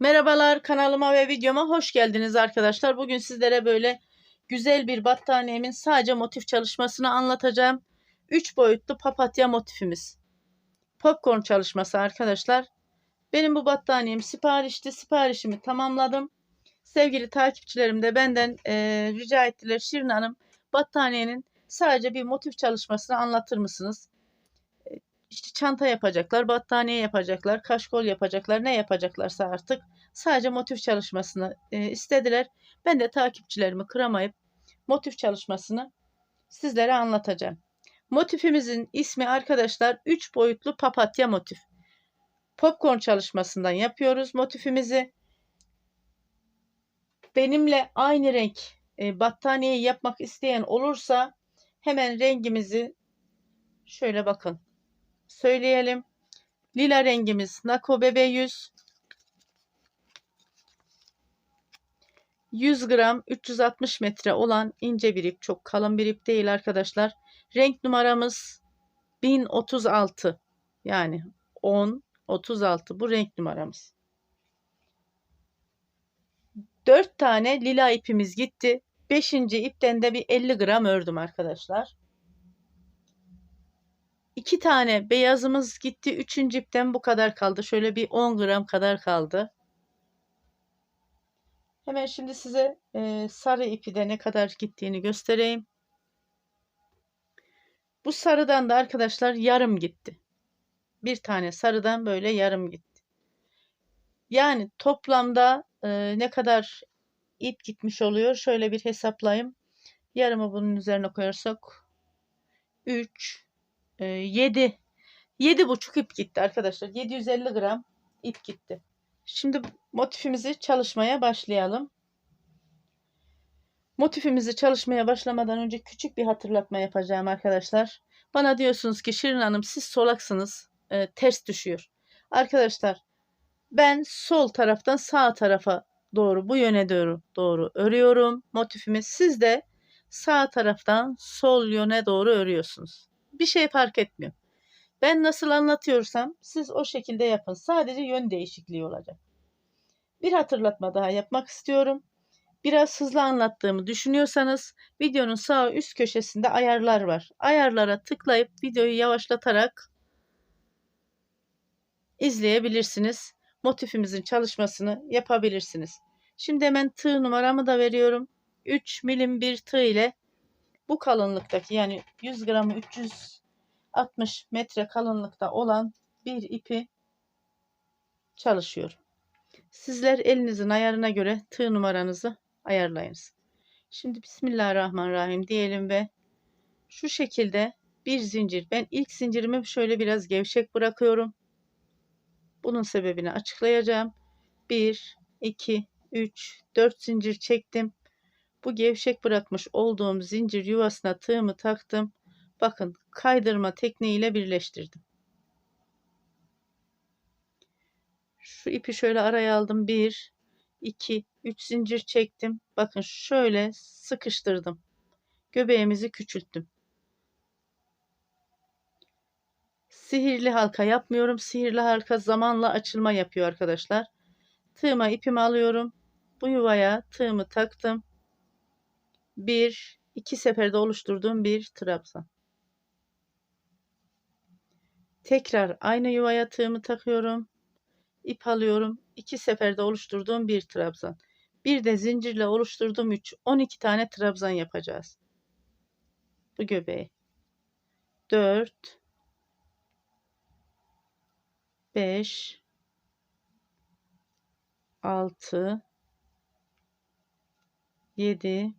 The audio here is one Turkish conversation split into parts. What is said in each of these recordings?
Merhabalar kanalıma ve videoma hoş geldiniz arkadaşlar. Bugün sizlere böyle güzel bir battaniyemin sadece motif çalışmasını anlatacağım. 3 boyutlu papatya motifimiz. Popcorn çalışması arkadaşlar. Benim bu battaniyem siparişti. Siparişimi tamamladım. Sevgili takipçilerim de benden e, rica ettiler. Şirin Hanım battaniyenin sadece bir motif çalışmasını anlatır mısınız? İşte çanta yapacaklar, battaniye yapacaklar, kaşkol yapacaklar, ne yapacaklarsa artık sadece motif çalışmasını e, istediler. Ben de takipçilerimi kıramayıp motif çalışmasını sizlere anlatacağım. Motifimizin ismi arkadaşlar 3 boyutlu papatya motif. Popcorn çalışmasından yapıyoruz motifimizi. Benimle aynı renk e, battaniyeyi yapmak isteyen olursa hemen rengimizi şöyle bakın söyleyelim. Lila rengimiz Nako Bebe 100. 100 gram 360 metre olan ince bir ip. Çok kalın bir ip değil arkadaşlar. Renk numaramız 1036. Yani 10 36 bu renk numaramız. 4 tane lila ipimiz gitti. 5. ipten de bir 50 gram ördüm arkadaşlar. İki tane beyazımız gitti. Üçüncü ipten bu kadar kaldı. Şöyle bir 10 gram kadar kaldı. Hemen şimdi size e, sarı ipi de ne kadar gittiğini göstereyim. Bu sarıdan da arkadaşlar yarım gitti. Bir tane sarıdan böyle yarım gitti. Yani toplamda e, ne kadar ip gitmiş oluyor? Şöyle bir hesaplayayım. Yarımı bunun üzerine koyarsak 3 7 7 buçuk ip gitti arkadaşlar. 750 gram ip gitti. Şimdi motifimizi çalışmaya başlayalım. Motifimizi çalışmaya başlamadan önce küçük bir hatırlatma yapacağım arkadaşlar. Bana diyorsunuz ki Şirin Hanım siz solaksınız. E, ters düşüyor. Arkadaşlar ben sol taraftan sağ tarafa doğru bu yöne doğru doğru örüyorum motifimi. Siz de sağ taraftan sol yöne doğru örüyorsunuz bir şey fark etmiyor. Ben nasıl anlatıyorsam siz o şekilde yapın. Sadece yön değişikliği olacak. Bir hatırlatma daha yapmak istiyorum. Biraz hızlı anlattığımı düşünüyorsanız videonun sağ üst köşesinde ayarlar var. Ayarlara tıklayıp videoyu yavaşlatarak izleyebilirsiniz. Motifimizin çalışmasını yapabilirsiniz. Şimdi hemen tığ numaramı da veriyorum. 3 milim bir tığ ile bu kalınlıktaki yani 100 gramı 360 metre kalınlıkta olan bir ipi çalışıyorum. Sizler elinizin ayarına göre tığ numaranızı ayarlayınız. Şimdi Bismillahirrahmanirrahim diyelim ve şu şekilde bir zincir. Ben ilk zincirimi şöyle biraz gevşek bırakıyorum. Bunun sebebini açıklayacağım. 1, 2, 3, 4 zincir çektim. Bu gevşek bırakmış olduğum zincir yuvasına tığımı taktım. Bakın kaydırma tekniğiyle birleştirdim. Şu ipi şöyle araya aldım. 1, 2, 3 zincir çektim. Bakın şöyle sıkıştırdım. Göbeğimizi küçülttüm. Sihirli halka yapmıyorum. Sihirli halka zamanla açılma yapıyor arkadaşlar. Tığıma ipimi alıyorum. Bu yuvaya tığımı taktım bir iki seferde oluşturduğum bir trabzan. Tekrar aynı yuvaya tığımı takıyorum. ip alıyorum. iki seferde oluşturduğum bir trabzan. Bir de zincirle oluşturduğum 3 12 tane trabzan yapacağız. Bu göbeği. 4 5 6 7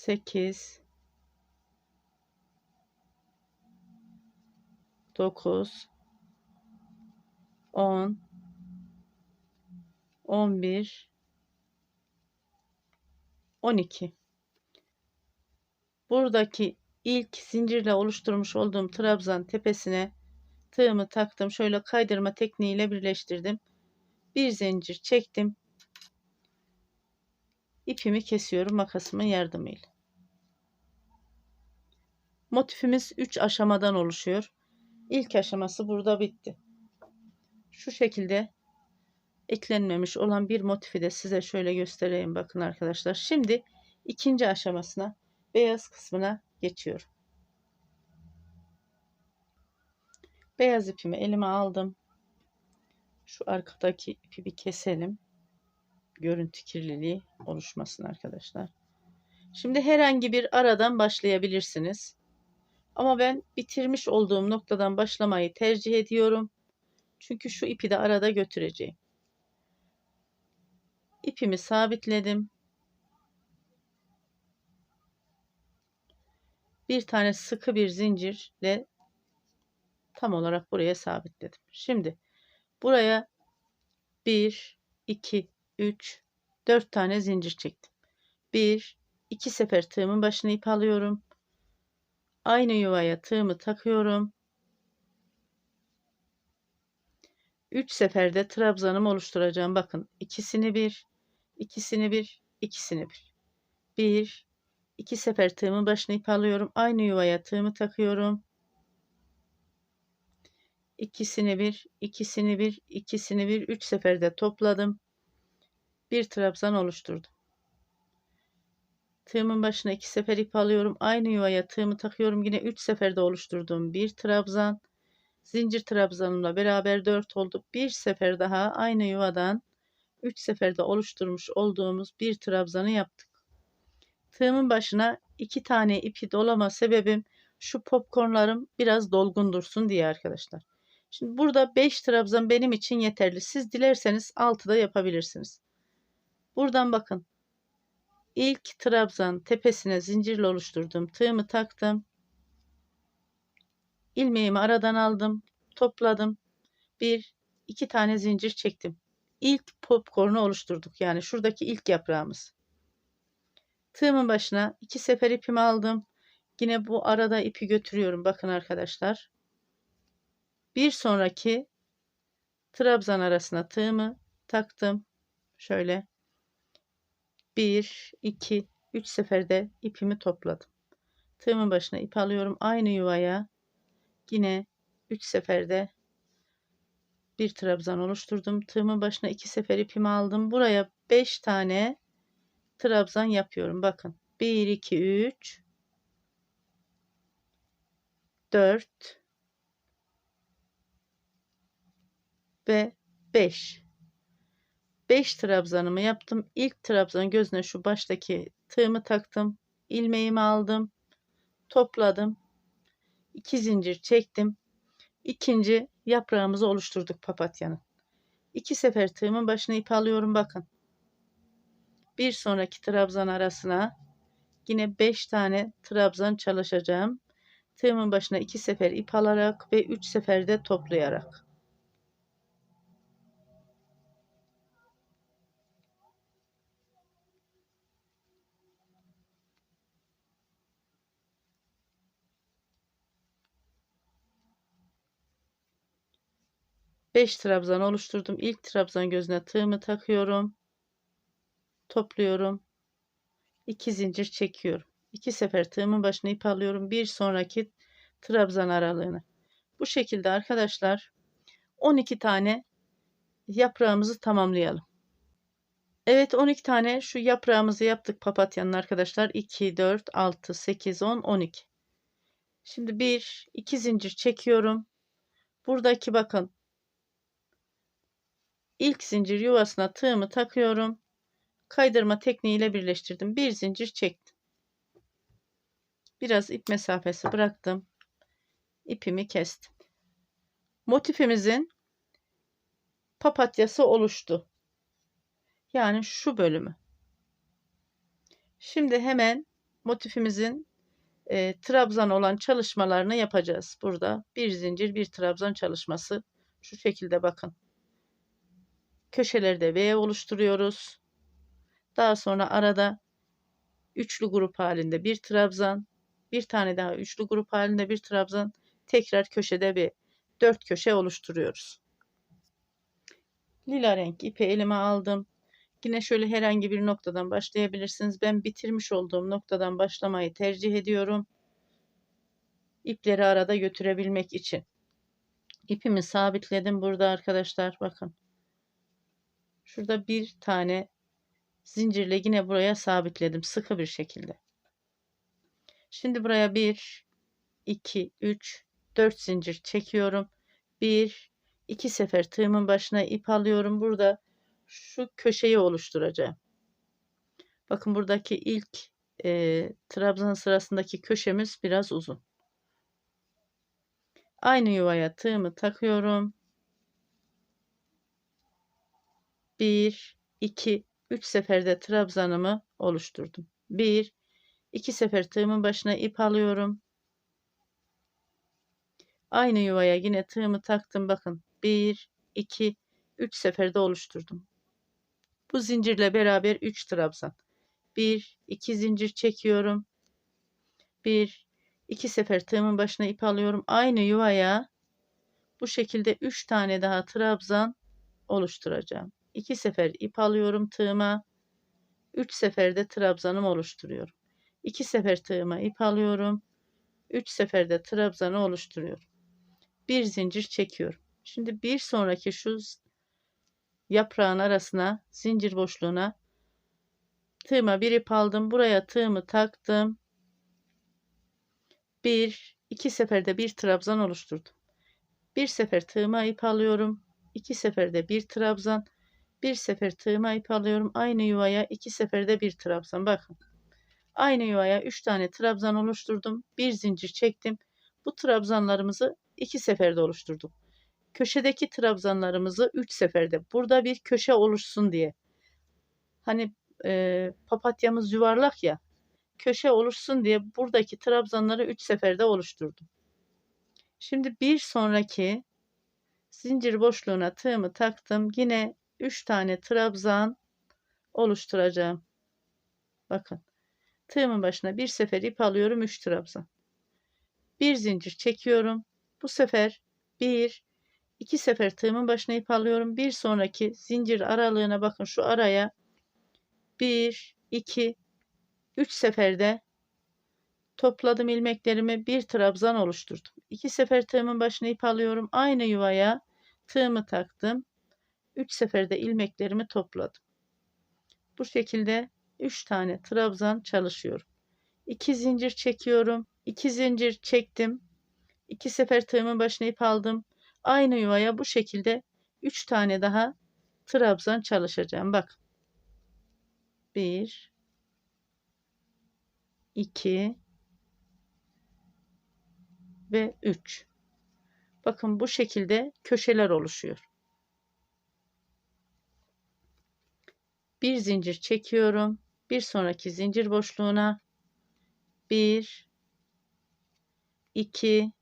8 9 10 11 12 Buradaki ilk zincirle oluşturmuş olduğum trabzan tepesine tığımı taktım. Şöyle kaydırma tekniğiyle birleştirdim. Bir zincir çektim. İpimi kesiyorum makasımın yardımıyla. Motifimiz 3 aşamadan oluşuyor. İlk aşaması burada bitti. Şu şekilde eklenmemiş olan bir motifi de size şöyle göstereyim bakın arkadaşlar. Şimdi ikinci aşamasına beyaz kısmına geçiyorum. Beyaz ipimi elime aldım. Şu arkadaki ipi bir keselim. Görüntü kirliliği oluşmasın arkadaşlar. Şimdi herhangi bir aradan başlayabilirsiniz. Ama ben bitirmiş olduğum noktadan başlamayı tercih ediyorum. Çünkü şu ipi de arada götüreceğim. İpimi sabitledim. Bir tane sıkı bir zincirle tam olarak buraya sabitledim. Şimdi buraya 1, 2, 3, 4 tane zincir çektim. 1, 2 sefer tığımın başına ip alıyorum. Aynı yuvaya tığımı takıyorum. 3 seferde trabzanımı oluşturacağım. Bakın ikisini bir, ikisini bir, ikisini bir. 1, 2 sefer tığımın başına ip alıyorum. Aynı yuvaya tığımı takıyorum. İkisini bir, ikisini bir, ikisini bir, 3 seferde topladım. Bir trabzan oluşturdum. Tığımın başına iki sefer ip alıyorum. Aynı yuvaya tığımı takıyorum. Yine 3 seferde oluşturduğum bir trabzan. Zincir trabzanımla beraber 4 oldu. Bir sefer daha aynı yuvadan 3 seferde oluşturmuş olduğumuz bir trabzanı yaptık. Tığımın başına iki tane ipi dolama sebebim şu popcornlarım biraz dolgun dursun diye arkadaşlar. Şimdi burada 5 trabzan benim için yeterli. Siz dilerseniz 6 da yapabilirsiniz. Buradan bakın ilk trabzan tepesine zincirle oluşturduğum tığımı taktım. ilmeğimi aradan aldım. Topladım. Bir, iki tane zincir çektim. İlk popcornu oluşturduk. Yani şuradaki ilk yaprağımız. Tığımın başına iki sefer ipimi aldım. Yine bu arada ipi götürüyorum. Bakın arkadaşlar. Bir sonraki trabzan arasına tığımı taktım. Şöyle 1, 2, 3 seferde ipimi topladım. Tığımın başına ip alıyorum. Aynı yuvaya yine 3 seferde bir trabzan oluşturdum. Tığımın başına 2 sefer ipimi aldım. Buraya 5 tane trabzan yapıyorum. Bakın 1, 2, 3, 4 ve 5. 5 trabzanımı yaptım. İlk trabzan gözüne şu baştaki tığımı taktım. ilmeğimi aldım. Topladım. 2 zincir çektim. İkinci yaprağımızı oluşturduk papatyanın. İki sefer tığımın başına ip alıyorum bakın. Bir sonraki trabzan arasına yine 5 tane trabzan çalışacağım. Tığımın başına iki sefer ip alarak ve 3 seferde toplayarak. 5 trabzan oluşturdum. İlk trabzan gözüne tığımı takıyorum. Topluyorum. 2 zincir çekiyorum. 2 sefer tığımın başına ip alıyorum. Bir sonraki trabzan aralığını. Bu şekilde arkadaşlar 12 tane yaprağımızı tamamlayalım. Evet 12 tane şu yaprağımızı yaptık papatyanın arkadaşlar. 2, 4, 6, 8, 10, 12. Şimdi 1, 2 zincir çekiyorum. Buradaki bakın İlk zincir yuvasına tığımı takıyorum. Kaydırma tekniğiyle birleştirdim. Bir zincir çektim. Biraz ip mesafesi bıraktım. İpimi kestim. Motifimizin papatyası oluştu. Yani şu bölümü. Şimdi hemen motifimizin e, trabzan olan çalışmalarını yapacağız. Burada bir zincir bir trabzan çalışması. Şu şekilde bakın. Köşelerde V oluşturuyoruz. Daha sonra arada üçlü grup halinde bir trabzan, bir tane daha üçlü grup halinde bir trabzan, tekrar köşede bir dört köşe oluşturuyoruz. Lila renk ipi elime aldım. Yine şöyle herhangi bir noktadan başlayabilirsiniz. Ben bitirmiş olduğum noktadan başlamayı tercih ediyorum. İpleri arada götürebilmek için. İpimi sabitledim burada arkadaşlar bakın. Şurada bir tane zincirle yine buraya sabitledim sıkı bir şekilde. Şimdi buraya 1 2 3 4 zincir çekiyorum. 1 2 sefer tığımın başına ip alıyorum. Burada şu köşeyi oluşturacağım. Bakın buradaki ilk e, trabzan sırasındaki köşemiz biraz uzun. Aynı yuvaya tığımı takıyorum. 1 2 3 seferde trabzanımı oluşturdum. 1 2 sefer tığımın başına ip alıyorum. Aynı yuvaya yine tığımı taktım. Bakın 1 2 3 seferde oluşturdum. Bu zincirle beraber 3 trabzan. 1 2 zincir çekiyorum. 1 2 sefer tığımın başına ip alıyorum. Aynı yuvaya bu şekilde 3 tane daha trabzan oluşturacağım. 2 sefer ip alıyorum tığıma. 3 seferde trabzanımı oluşturuyorum. 2 sefer tığıma ip alıyorum. 3 seferde trabzanı oluşturuyorum. Bir zincir çekiyorum. Şimdi bir sonraki şu yaprağın arasına zincir boşluğuna tığıma bir ip aldım. Buraya tığımı taktım. Bir, iki seferde bir trabzan oluşturdum. Bir sefer tığıma ip alıyorum. iki seferde bir trabzan. Bir sefer tığıma ip alıyorum. Aynı yuvaya iki seferde bir trabzan. Bakın. Aynı yuvaya üç tane trabzan oluşturdum. Bir zincir çektim. Bu trabzanlarımızı iki seferde oluşturduk. Köşedeki trabzanlarımızı üç seferde. Burada bir köşe oluşsun diye. Hani e, papatyamız yuvarlak ya. Köşe oluşsun diye buradaki trabzanları üç seferde oluşturdum. Şimdi bir sonraki zincir boşluğuna tığımı taktım. Yine 3 tane trabzan oluşturacağım. Bakın. Tığımın başına bir sefer ip alıyorum 3 trabzan. Bir zincir çekiyorum. Bu sefer 1 2 sefer tığımın başına ip alıyorum. Bir sonraki zincir aralığına bakın şu araya 1 2 3 seferde topladım ilmeklerimi bir trabzan oluşturdum. 2 sefer tığımın başına ip alıyorum. Aynı yuvaya tığımı taktım. 3 seferde ilmeklerimi topladım. Bu şekilde 3 tane trabzan çalışıyorum. 2 zincir çekiyorum. 2 zincir çektim. 2 sefer tığımın başına ip aldım. Aynı yuvaya bu şekilde 3 tane daha trabzan çalışacağım. Bak. 1 2 ve 3. Bakın bu şekilde köşeler oluşuyor. Bir zincir çekiyorum. Bir sonraki zincir boşluğuna 1 2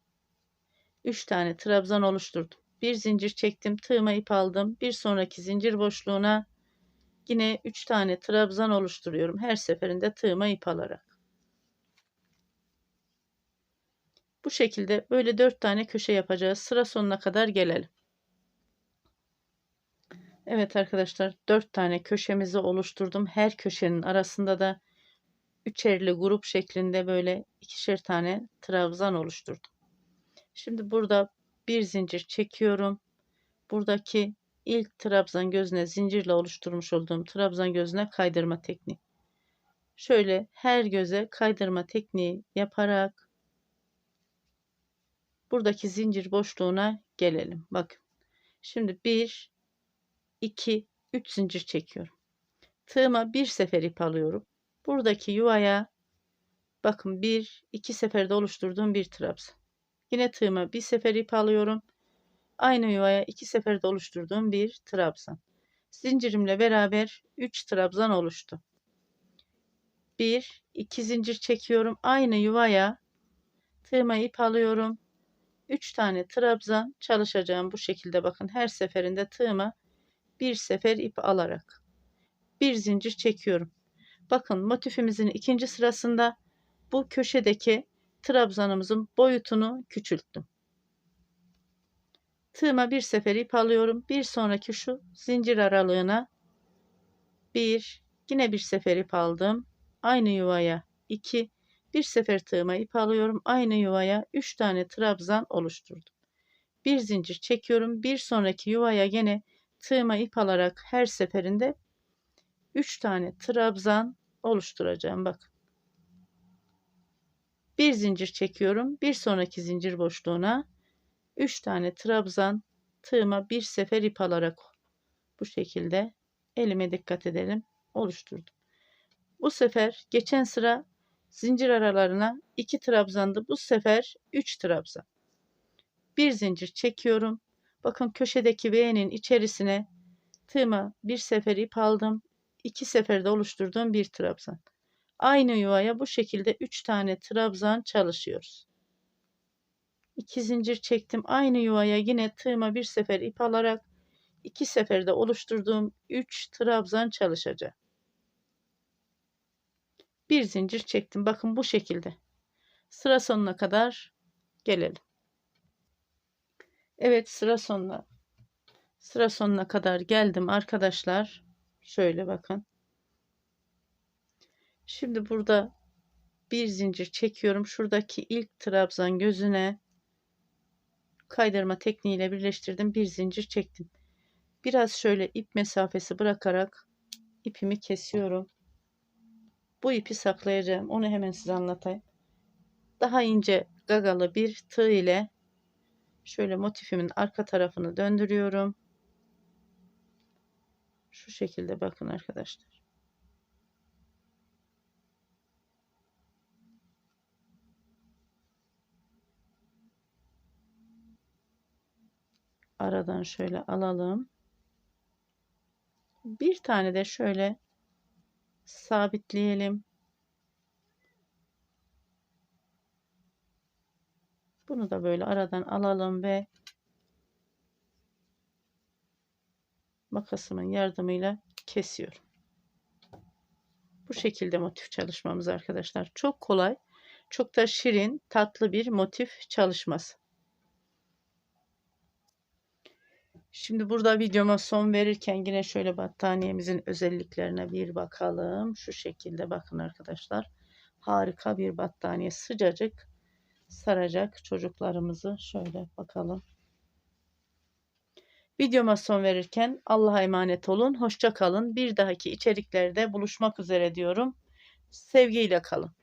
3 tane trabzan oluşturdum. Bir zincir çektim, tığıma ip aldım. Bir sonraki zincir boşluğuna yine 3 tane trabzan oluşturuyorum. Her seferinde tığıma ip alarak. Bu şekilde böyle 4 tane köşe yapacağız. Sıra sonuna kadar gelelim. Evet arkadaşlar 4 tane köşemizi oluşturdum. Her köşenin arasında da üçerli grup şeklinde böyle ikişer tane trabzan oluşturdum. Şimdi burada bir zincir çekiyorum. Buradaki ilk trabzan gözüne zincirle oluşturmuş olduğum trabzan gözüne kaydırma tekniği. Şöyle her göze kaydırma tekniği yaparak buradaki zincir boşluğuna gelelim. Bakın. Şimdi 1 2 3 zincir çekiyorum. Tığıma bir sefer ip alıyorum. Buradaki yuvaya bakın bir iki seferde oluşturduğum bir trabzan. Yine tığıma bir sefer ip alıyorum. Aynı yuvaya iki seferde oluşturduğum bir trabzan. Zincirimle beraber 3 trabzan oluştu. 1 2 zincir çekiyorum. Aynı yuvaya tığıma ip alıyorum. 3 tane trabzan çalışacağım bu şekilde bakın her seferinde tığıma bir sefer ip alarak bir zincir çekiyorum. Bakın motifimizin ikinci sırasında bu köşedeki trabzanımızın boyutunu küçülttüm. Tığıma bir sefer ip alıyorum. Bir sonraki şu zincir aralığına bir yine bir sefer ip aldım. Aynı yuvaya 2 bir sefer tığıma ip alıyorum. Aynı yuvaya 3 tane trabzan oluşturdum. bir zincir çekiyorum. Bir sonraki yuvaya gene tığıma ip alarak her seferinde 3 tane trabzan oluşturacağım. Bak. Bir zincir çekiyorum. Bir sonraki zincir boşluğuna 3 tane trabzan tığıma bir sefer ip alarak bu şekilde elime dikkat edelim oluşturdum. Bu sefer geçen sıra zincir aralarına 2 trabzandı. Bu sefer 3 trabzan. Bir zincir çekiyorum. Bakın köşedeki V'nin içerisine tığıma bir sefer ip aldım. İki seferde oluşturduğum bir trabzan. Aynı yuvaya bu şekilde 3 tane trabzan çalışıyoruz. 2 zincir çektim. Aynı yuvaya yine tığıma bir sefer ip alarak iki seferde oluşturduğum 3 trabzan çalışacağım. Bir zincir çektim. Bakın bu şekilde. Sıra sonuna kadar gelelim. Evet sıra sonuna sıra sonuna kadar geldim arkadaşlar. Şöyle bakın. Şimdi burada bir zincir çekiyorum. Şuradaki ilk trabzan gözüne kaydırma tekniğiyle birleştirdim. Bir zincir çektim. Biraz şöyle ip mesafesi bırakarak ipimi kesiyorum. Bu ipi saklayacağım. Onu hemen size anlatayım. Daha ince gagalı bir tığ ile şöyle motifimin arka tarafını döndürüyorum. Şu şekilde bakın arkadaşlar. Aradan şöyle alalım. Bir tane de şöyle sabitleyelim. Bunu da böyle aradan alalım ve makasımın yardımıyla kesiyorum. Bu şekilde motif çalışmamız arkadaşlar. Çok kolay, çok da şirin, tatlı bir motif çalışması. Şimdi burada videoma son verirken yine şöyle battaniyemizin özelliklerine bir bakalım. Şu şekilde bakın arkadaşlar. Harika bir battaniye sıcacık saracak çocuklarımızı. Şöyle bakalım. Videoma son verirken Allah'a emanet olun. Hoşça kalın. Bir dahaki içeriklerde buluşmak üzere diyorum. Sevgiyle kalın.